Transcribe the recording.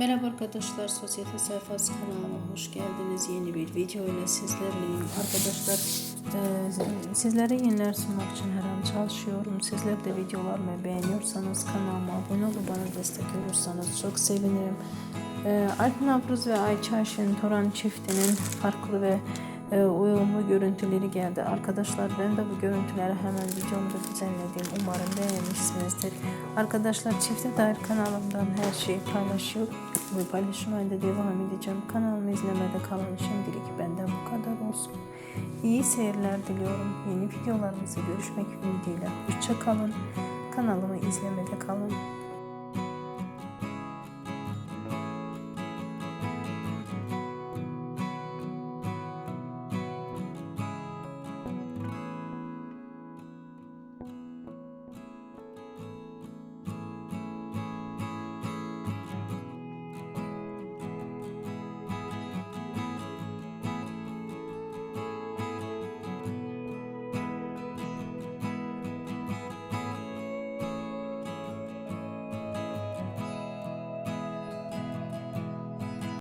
Merhaba arkadaşlar, Sosyete Sayfası kanalıma hoş geldiniz. Yeni bir video ile sizlerleyim. Arkadaşlar, e, sizlere yeniler sunmak için her an çalışıyorum. Sizler de videolarımı beğeniyorsanız kanalıma abone olup bana destek olursanız çok sevinirim. E, Alp Navruz ve Ayça Ayşen Toran çiftinin farklı ve uyumlu görüntüleri geldi. Arkadaşlar ben de bu görüntüleri hemen videomda düzenledim. Umarım beğenmişsinizdir. Arkadaşlar çifte dair kanalımdan her şeyi paylaşıyor ve paylaşmaya da devam edeceğim. Kanalımı izlemede kalın. Şimdilik benden bu kadar olsun. İyi seyirler diliyorum. Yeni videolarımızda görüşmek ümidiyle. Hoşça kalın. Kanalımı izlemede kalın.